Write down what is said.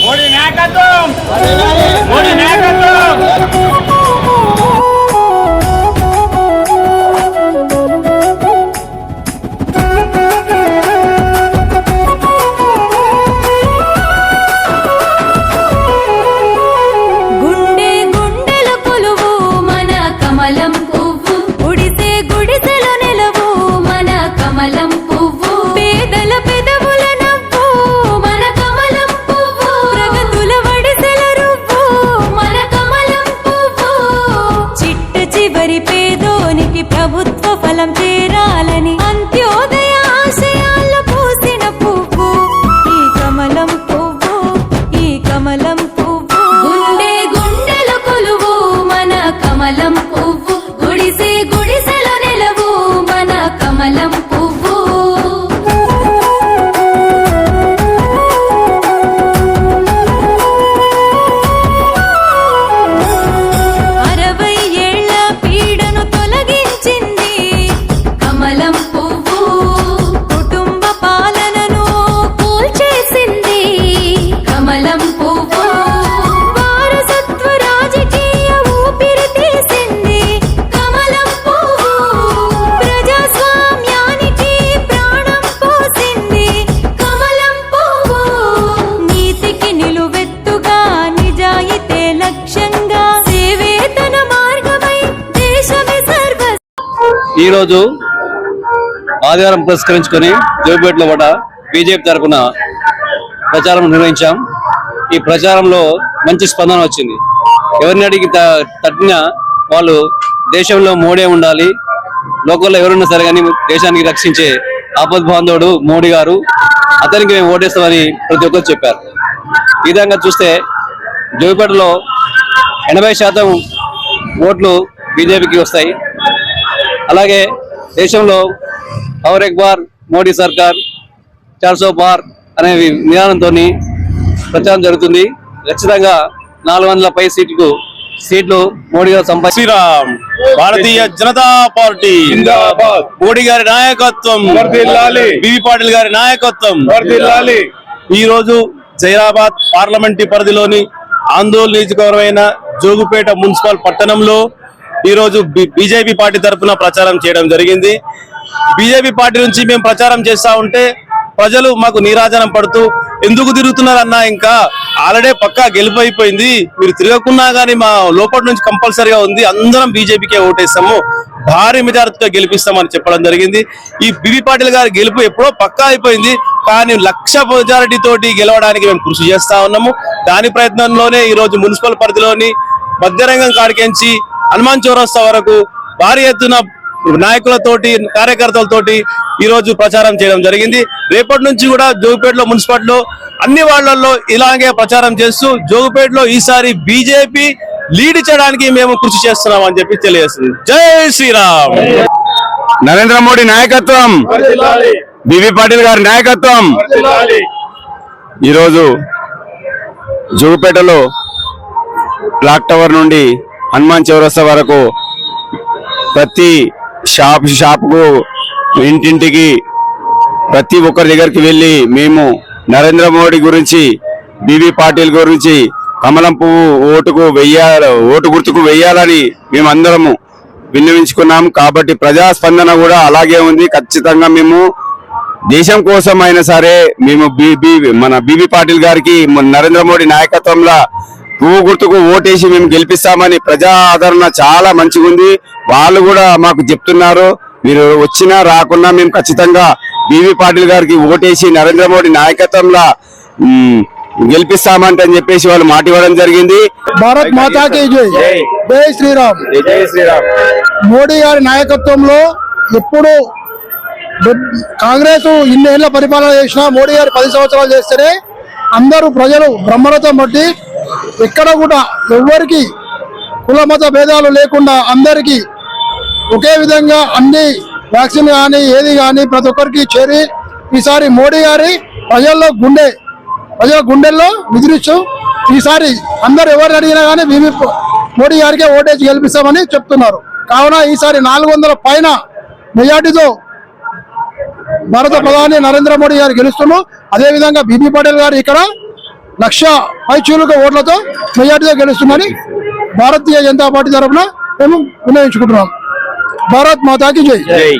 మోడీ నాయకత్వం! మోడీ నాయకత్వం! గుండె గుండెల కొలువు మన కమలం. ప్రభుత్వ ఫలం చేరాలని అంత్యోదయ ఆశయాల్లో పూసిన పువ్వు. ఈ కమలం పువ్వు ఈ కమలం పువ్వు. గుండె గుండెల కొలువు మన కమలం ఈరోజు ఆదివారం పురస్కరించుకొని జోబేట్లో కూడా బీజేపీ తరఫున ప్రచారం నిర్వహించాం. ఈ ప్రచారంలో మంచి స్పందన వచ్చింది. ఎవరిని అడిగి త- తట్టిన వాళ్ళు దేశంలో మోడీ ఉండాలి లోకల్లో ఎవరున్నా సరే కానీ దేశానికి రక్షించే ఆపద్ బాంధవుడు మోడీ గారు అతనికి మేము ఓటేస్తామని ప్రతి ఒక్కరు చెప్పారు. ఈ విధంగా చూస్తే జోగిపేటలో ఎనభై శాతం ఓట్లు బీజేపీకి వస్తాయి. అలాగే దేశంలో ఔర్ ఎక్ బార్ మోడీ సర్కార్ చార్ సో బార్ అనే నిదానంతో ప్రచారం జరుగుతుంది ఖచ్చితంగా నాలుగు వందల పై సీట్లకు సీట్లు మోడీ గారు సంపాదించి శ్రీరామ్ భారతీయ జనతా పార్టీ జిందాబాద్ మోడీ గారి నాయకత్వం వర్ధిల్లాలి. బివి పాటిల్ గారి నాయకత్వం వర్ధిల్లాలి. ఈ రోజు జైరాబాద్ పార్లమెంట్ పరిధిలోని ఆందోళన నియోజకవర్గమైన జోగుపేట మున్సిపల్ పట్టణంలో ఈరోజు బీజేపీ పార్టీ తరఫున ప్రచారం చేయడం జరిగింది. బీజేపీ పార్టీ నుంచి మేము ప్రచారం చేస్తా ఉంటే ప్రజలు మాకు నీరాజనం పడుతూ ఎందుకు తిరుగుతున్నారన్నా? ఇంకా ఆల్రెడీ పక్కా గెలుపు అయిపోయింది. మీరు తిరగకున్నా కానీ మా లోపల నుంచి కంపల్సరీగా ఉంది. అందరం బీజేపీకే ఓటేస్తాము. భారీ మెజార్టీతో గెలిపిస్తామని చెప్పడం జరిగింది. ఈ బివి పాటిల్ గారి గెలుపు ఎప్పుడో పక్కా అయిపోయింది. కానీ లక్ష మెజారిటీ తోటి గెలవడానికి మేము కృషి చేస్తా ఉన్నాము. దాని ప్రయత్నంలోనే ఈరోజు మున్సిపల్ పరిధిలోని మధ్యరంగం కాడికించి హనుమాన్ చౌరస్తా వరకు భారీ ఎత్తున నాయకులతోటి కార్యకర్తలతోటి ఈ రోజు ప్రచారం చేయడం జరిగింది. రేపటి నుంచి కూడా జోగిపేటలో మున్సిపాలిటీలో అన్ని వార్డులలో ఇలాగే ప్రచారం చేస్తూ జోగిపేటలో ఈసారి బీజేపీ లీడ్ చేయడానికి మేము కృషి చేస్తున్నాం అని చెప్పి తెలియజేస్తుంది. జై శ్రీరామ్! నరేంద్ర మోడీ నాయకత్వం. బివి పాటిల్ గారి నాయకత్వం. ఈరోజు జోగుపేటలో క్లాక్ టవర్ నుండి హనుమాన్ చౌరస్తా వరకు ప్రతి షాప్ షాప్కు ఇంటింటికి ప్రతి ఒక్కరి దగ్గరికి వెళ్ళి మేము నరేంద్ర మోడీ గురించి బీబీ పాటిల్ గురించి కమలం పువ్వు ఓటుకు వెయ్యాల ఓటు గుర్తుకు వెయ్యాలని మేమందరము విన్నవించుకున్నాం. కాబట్టి ప్రజాస్పందన కూడా అలాగే ఉంది. ఖచ్చితంగా మేము దేశం కోసం అయినా సరే మేము బీబీ మన బీబీ పాటిల్ గారికి నరేంద్ర మోడీ నాయకత్వంలో పువ్వు గుర్తుకు ఓటేసి మేము గెలిపిస్తామని ప్రజా ఆదరణ చాలా మంచిగా ఉంది వాళ్ళు కూడా మాకు చెప్తున్నారు. మీరు వచ్చినా రాకున్నా మేము ఖచ్చితంగా బీవీ పాటిల్ గారికి ఓటేసి నరేంద్ర మోడీ నాయకత్వంలో గెలిపిస్తామంట అని చెప్పేసి వాళ్ళు మాట ఇవ్వడం జరిగింది. భారత్ మాతా కి జై. జై. శ్రీరామ్. జై శ్రీరామ్. మోడీ గారి నాయకత్వంలో ఎప్పుడు కాంగ్రెస్ ఇన్నేళ్ళ పరిపాలన చేసినా మోడీ గారు పది సంవత్సరాలు చేస్తేనే అందరూ ప్రజలు బ్రహ్మరథం బట్టి ఎక్కడ కూడా ఎవ్వరికి కుల మత భేదాలు లేకుండా అందరికీ ఒకే విధంగా అన్ని వ్యాక్సిన్ కానీ ఏది కానీ ప్రతి ఒక్కరికి చేరి ఈసారి మోడీ గారి ప్రజల్లో గుండె ప్రజల గుండెల్లో నిద్రిస్తూ ఈసారి అందరు ఎవరు అడిగినా కానీ మేము మోడీ గారికే ఓటేజ్ గెలిపిస్తామని చెప్తున్నారు. కావున ఈసారి నాలుగు వందల పైన మెజార్టీతో భారత ప్రధాని నరేంద్ర మోడీ గారు గెలుస్తున్నారు. అదేవిధంగా బీబీ పటేల్ గారు ఇక్కడ లక్ష పైచూలుగా ఓట్లతో మెజార్టీతో గెలుస్తుందని భారతీయ జనతా పార్టీ తరఫున మేము వినియోగించుకుంటున్నాం భారత్ మాతాకి జై. జై.